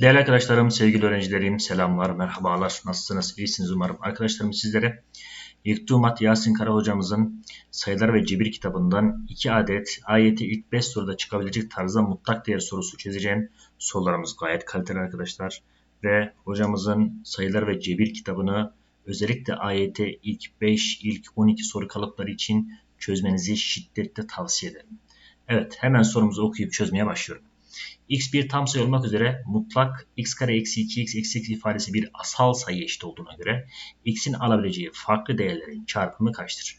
Değerli arkadaşlarım, sevgili öğrencilerim, selamlar, merhabalar. Nasılsınız? İyisiniz umarım. Arkadaşlarım sizlere İktumat Yasin Kara hocamızın Sayılar ve Cebir kitabından 2 adet ayeti ilk 5 soruda çıkabilecek tarzda mutlak değer sorusu çizeceğim. Sorularımız gayet kaliteli arkadaşlar. Ve hocamızın Sayılar ve Cebir kitabını özellikle ayete ilk 5, ilk 12 soru kalıpları için çözmenizi şiddetle tavsiye ederim. Evet, hemen sorumuzu okuyup çözmeye başlıyorum x bir tam sayı olmak üzere mutlak x kare eksi 2x eksi 2 ifadesi bir asal sayı eşit olduğuna göre x'in alabileceği farklı değerlerin çarpımı kaçtır?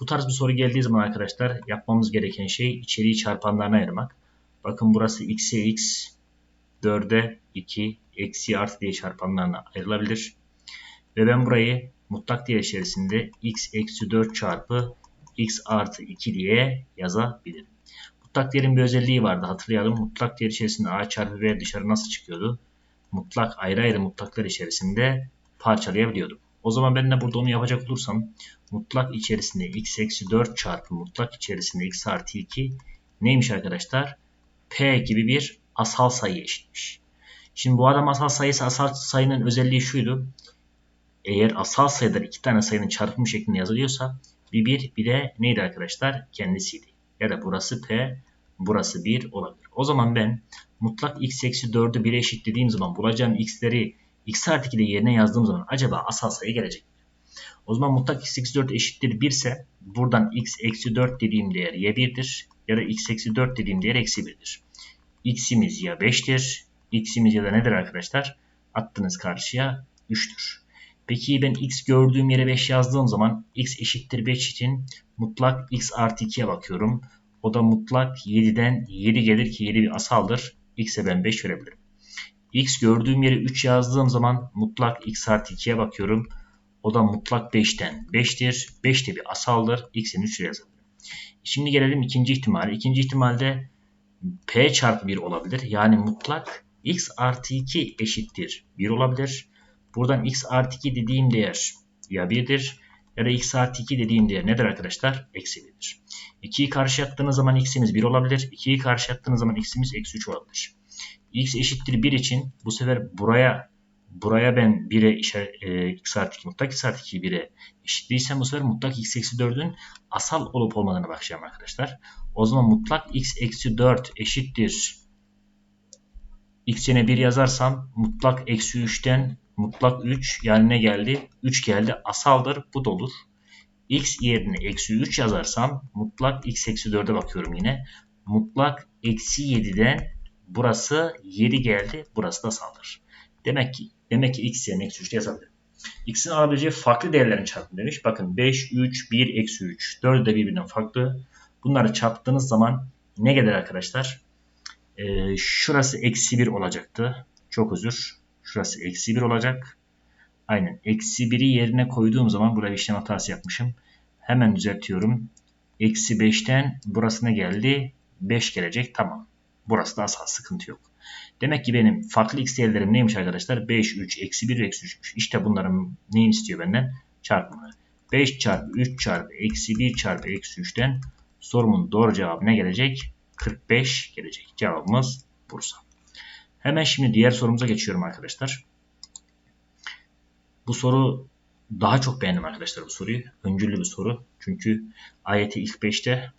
Bu tarz bir soru geldiği zaman arkadaşlar yapmamız gereken şey içeriği çarpanlarına ayırmak. Bakın burası x'e x, 4'e 2, eksi artı diye çarpanlarına ayrılabilir. Ve ben burayı mutlak değer içerisinde x eksi 4 çarpı x artı 2 diye yazabilirim. Mutlak değerin bir özelliği vardı hatırlayalım. Mutlak değer içerisinde a çarpı b dışarı nasıl çıkıyordu? Mutlak ayrı ayrı mutlaklar içerisinde parçalayabiliyordum. O zaman ben de burada onu yapacak olursam mutlak içerisinde x eksi 4 çarpı mutlak içerisinde x artı 2 neymiş arkadaşlar? p gibi bir asal sayı eşitmiş. Şimdi bu adam asal sayısı asal sayının özelliği şuydu. Eğer asal sayılar iki tane sayının çarpımı şeklinde yazılıyorsa bir bir bir de neydi arkadaşlar? Kendisiydi. Ya da burası p burası 1 olabilir. O zaman ben mutlak x eksi 4'ü 1'e eşitlediğim zaman bulacağım x'leri x artı 2'de yerine yazdığım zaman acaba asal sayı gelecek mi? O zaman mutlak x eksi 4 eşittir 1 ise buradan x eksi 4 dediğim değer ya 1'dir ya da x eksi 4 dediğim değer eksi 1'dir. x'imiz ya 5'tir, x'imiz ya da nedir arkadaşlar? Attınız karşıya 3'tür. Peki ben x gördüğüm yere 5 yazdığım zaman x eşittir 5 için mutlak x artı 2'ye bakıyorum. O da mutlak 7'den 7 gelir ki 7 bir asaldır. X'e ben 5 verebilirim. X gördüğüm yere 3 yazdığım zaman mutlak x artı 2'ye bakıyorum. O da mutlak 5'ten 5'tir. 5 de bir asaldır. X'in 3 yazabilirim. Şimdi gelelim ikinci ihtimale. İkinci ihtimalde P çarpı 1 olabilir. Yani mutlak x artı 2 eşittir 1 olabilir. Buradan x artı 2 dediğim değer ya 1'dir ya da x artı 2 dediğim değer nedir arkadaşlar? Eksi 1'dir. 2'yi karşı attığınız zaman x'imiz 1 olabilir. 2'yi karşı attığınız zaman x'imiz eksi 3 olabilir. x eşittir 1 için bu sefer buraya buraya ben 1'e işaret, e, x artı 2 mutlak x artı 2'yi 1'e eşitliysem bu sefer mutlak x eksi 4'ün asal olup olmadığını bakacağım arkadaşlar. O zaman mutlak x eksi 4 eşittir x yerine 1 yazarsam mutlak eksi 3'ten mutlak 3 yani ne geldi? 3 geldi asaldır bu da olur x yerine eksi 3 yazarsam mutlak x eksi 4'e bakıyorum yine. Mutlak eksi 7'den burası 7 geldi. Burası da saldır. Demek ki demek ki x yerine eksi 3 yazabilirim. x'in alabileceği farklı değerlerin çarpımı demiş. Bakın 5, 3, 1, eksi 3. 4 de birbirinden farklı. Bunları çarptığınız zaman ne gelir arkadaşlar? Ee, şurası eksi 1 olacaktı. Çok özür. Şurası eksi 1 olacak. Aynen. Eksi 1'i yerine koyduğum zaman buraya işlem hatası yapmışım. Hemen düzeltiyorum. Eksi 5'ten burasına geldi. 5 gelecek. Tamam. Burası da asal sıkıntı yok. Demek ki benim farklı x değerlerim neymiş arkadaşlar? 5, 3, eksi 1 ve eksi 3'müş. İşte bunların neyini istiyor benden? Çarpımı. 5 çarpı 3 çarpı eksi 1 çarpı eksi 3'ten sorumun doğru cevabı ne gelecek? 45 gelecek. Cevabımız Bursa. Hemen şimdi diğer sorumuza geçiyorum arkadaşlar. Bu soru daha çok beğendim arkadaşlar bu soruyu. Öncüllü bir soru. Çünkü ayeti ilk 5'te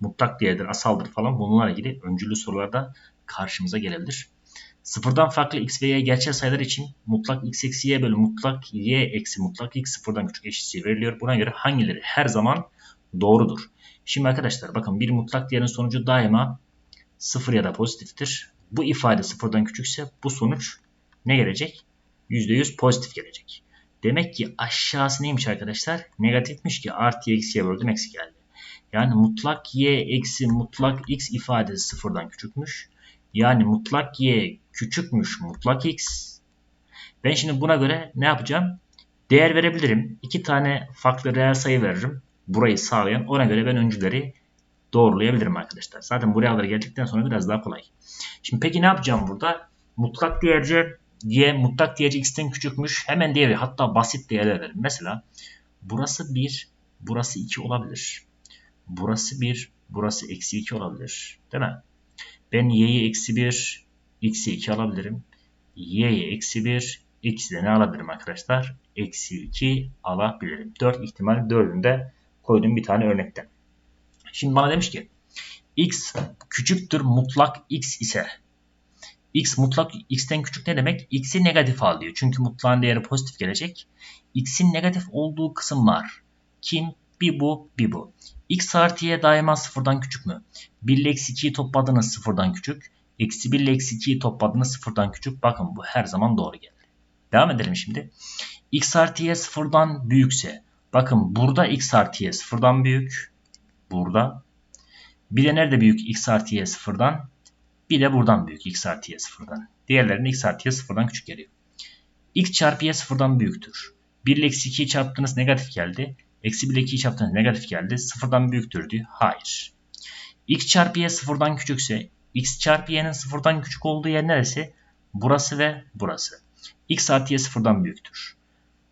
mutlak değerdir, asaldır falan bunlarla ilgili öncüllü sorularda karşımıza gelebilir. Sıfırdan farklı x ve y gerçel sayılar için mutlak x eksi y bölü mutlak y eksi mutlak x sıfırdan küçük eşitliği veriliyor. Buna göre hangileri her zaman doğrudur? Şimdi arkadaşlar bakın bir mutlak değerin sonucu daima sıfır ya da pozitiftir. Bu ifade sıfırdan küçükse bu sonuç ne gelecek? %100 pozitif gelecek. Demek ki aşağısı neymiş arkadaşlar? Negatifmiş ki artı eksiye böldüm eksi geldi. Yani mutlak y eksi mutlak x ifadesi sıfırdan küçükmüş. Yani mutlak y küçükmüş mutlak x. Ben şimdi buna göre ne yapacağım? Değer verebilirim. İki tane farklı reel sayı veririm. Burayı sağlayan. Ona göre ben öncüleri doğrulayabilirim arkadaşlar. Zaten buraya kadar geldikten sonra biraz daha kolay. Şimdi peki ne yapacağım burada? Mutlak değerce diye mutlak değeri x'ten küçükmüş. Hemen değeri hatta basit değerler verin. Mesela burası 1, burası 2 olabilir. Burası 1, burası eksi 2 olabilir. Değil mi? Ben y'yi eksi 1, x'i 2 alabilirim. y'ye eksi 1 eksi de ne alabilirim arkadaşlar? Eksi 2 alabilirim. 4 ihtimal 4'ünü de koydum bir tane örnekten. Şimdi bana demiş ki x küçüktür mutlak x ise x mutlak x'ten küçük ne demek? x'i negatif al diyor. Çünkü mutlağın değeri pozitif gelecek. x'in negatif olduğu kısım var. Kim? Bir bu, bir bu. x artı y daima sıfırdan küçük mü? 1 ile eksi 2'yi topladığınız sıfırdan küçük. Eksi 1 ile eksi 2'yi topladığınız sıfırdan küçük. Bakın bu her zaman doğru geldi. Devam edelim şimdi. x artı y sıfırdan büyükse. Bakın burada x artı y sıfırdan büyük. Burada. Bir de nerede büyük x artı y sıfırdan? Bir de buradan büyük x artı y sıfırdan. Diğerlerinde x artı y sıfırdan küçük geliyor. x çarpı y sıfırdan büyüktür. 1 ile eksi 2'yi çarptınız negatif geldi. Eksi 1 ile 2'yi çarptınız negatif geldi. Sıfırdan büyüktür diyor. Hayır. x çarpı y sıfırdan küçükse x çarpı y'nin sıfırdan küçük olduğu yer neresi? Burası ve burası. x artı y sıfırdan büyüktür.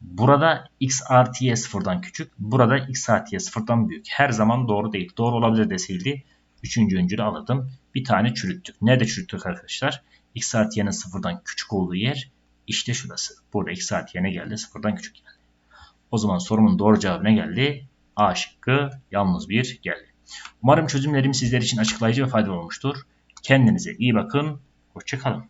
Burada x artı y sıfırdan küçük. Burada x artı y sıfırdan büyük. Her zaman doğru değil. Doğru olabilir deseydi üçüncü öncülü alırdım. Bir tane çürüttük. Nerede çürüttük arkadaşlar? x artı y'nin sıfırdan küçük olduğu yer işte şurası. Burada x artı y ne geldi? Sıfırdan küçük geldi. O zaman sorumun doğru cevabı ne geldi? A şıkkı yalnız bir geldi. Umarım çözümlerim sizler için açıklayıcı ve faydalı olmuştur. Kendinize iyi bakın. Hoşçakalın.